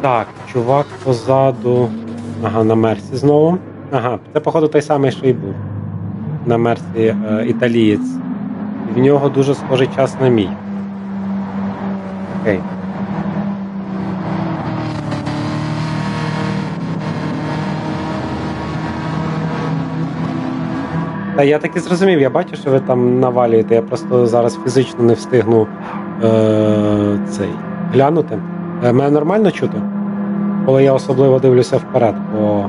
Так, чувак позаду. Ага, на Мерсі знову. Ага, це, походу, той самий, що і був. На Мерсі е, італієць. В нього дуже схожий час на мій. Окей. Та я так і зрозумів, я бачу, що ви там навалюєте, я просто зараз фізично не встигну е- цей глянути. Е, мене нормально чути? Коли я особливо дивлюся вперед, бо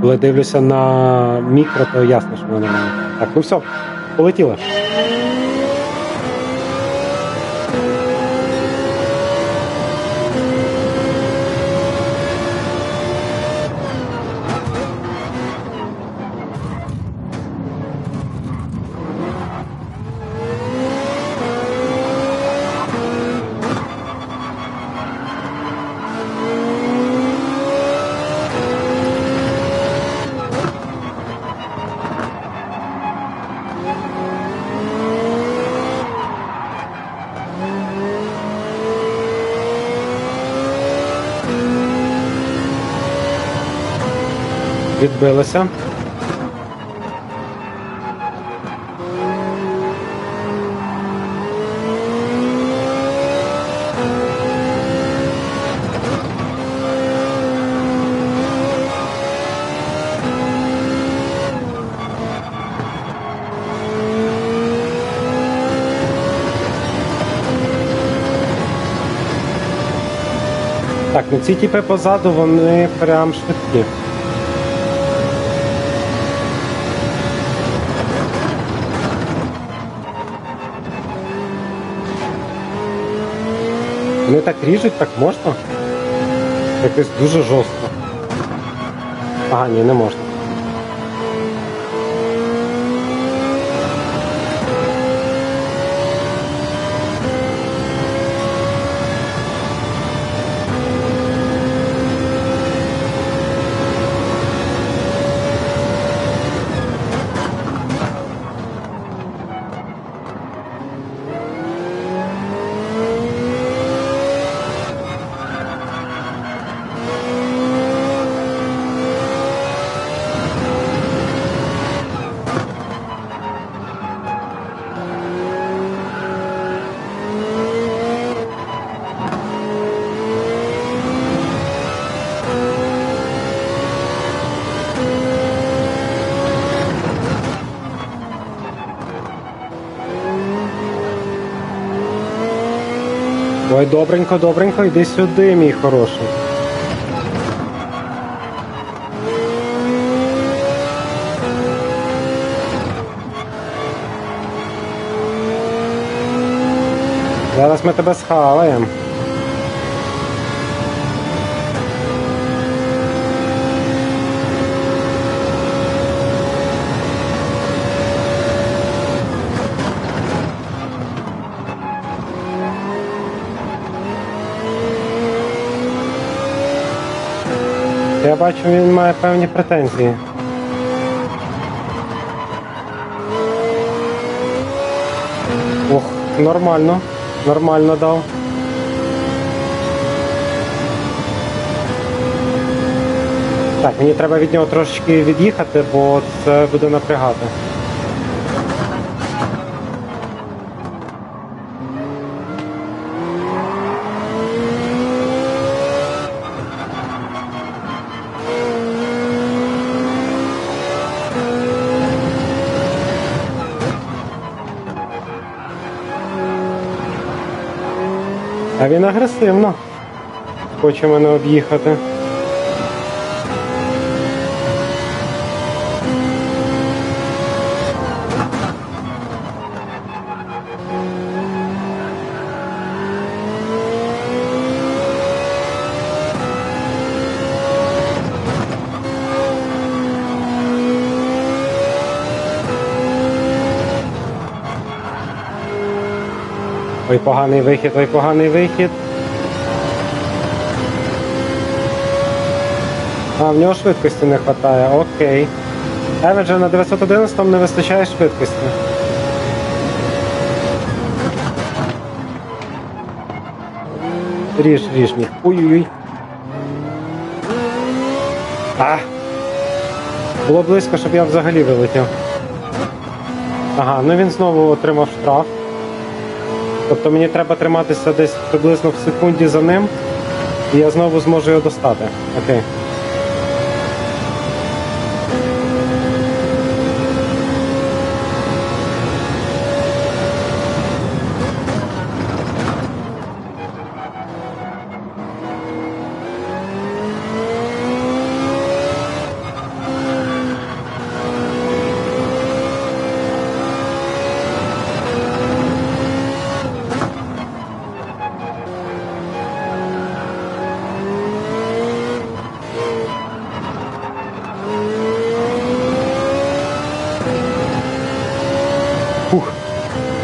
коли дивлюся на мікро, то ясно, що мене нормально. Так, ну все, полетіли. Відбилися. Так, ну ці тіпи позаду, вони прям швидкі. Вони так ріжуть, так можна? Якось дуже жорстко. Ага, ні, не можна. Ой, добренько, добренько, йди сюди, мій хороший. Зараз ми тебе схаваємо. Я бачу, він має певні претензії. Ох, нормально. Нормально дав. Так, мені треба від нього трошечки від'їхати, бо це буде напрягати. А він агресивно. Хоче мене об'їхати. Ой, поганий вихід, ой, поганий вихід. А, в нього швидкості не вистачає, окей. Еведжа на 911 не вистачає швидкості. Ріж, ріж мій. Ой-ой-ой. А! Було близько, щоб я взагалі вилетів. Ага, ну він знову отримав штраф. Тобто мені треба триматися десь приблизно в секунді за ним, і я знову зможу його достати. Окей.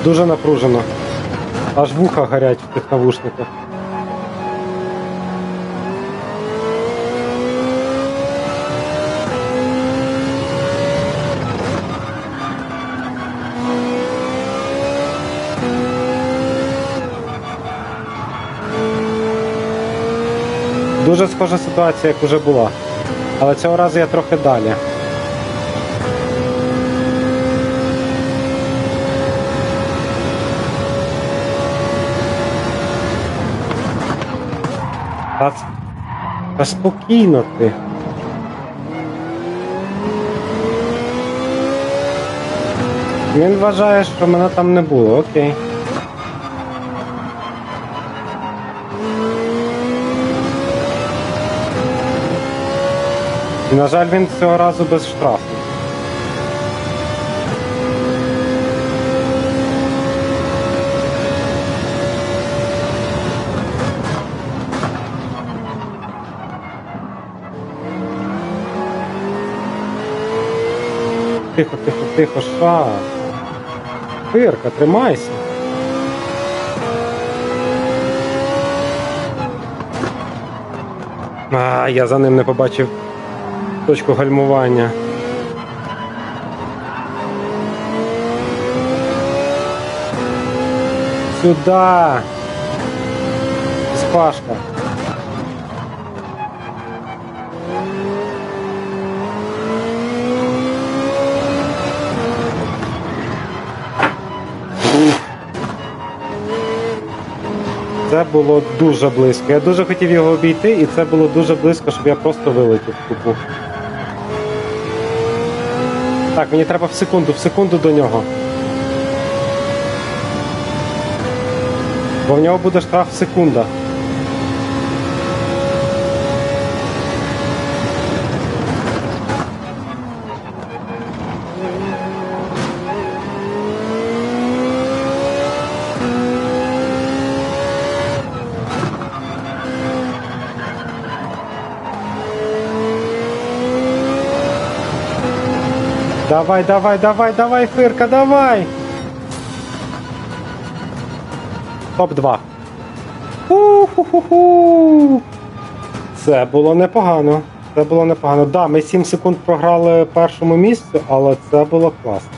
Дуже напружено. Аж вуха горять в тих навушниках. Дуже схожа ситуація, як уже була. Але цього разу я трохи далі. Та, та спокійно ти. Він вважає, що мене там не було, окей. І, на жаль, він цього разу без штрафу. Тихо, тихо, тихо, ша. Фирка, тримайся. А, я за ним не побачив точку гальмування. Сюда. Спашка. Це було дуже близько. Я дуже хотів його обійти, і це було дуже близько, щоб я просто вилетів в купу. Так, мені треба в секунду, в секунду до нього. Бо в нього буде штраф секунда. Давай, давай, давай, давай, Фирка, давай! Топ-2. У-ху-ху-ху! Це було непогано. Це було непогано. Да, ми 7 секунд програли першому місцю, але це було класно.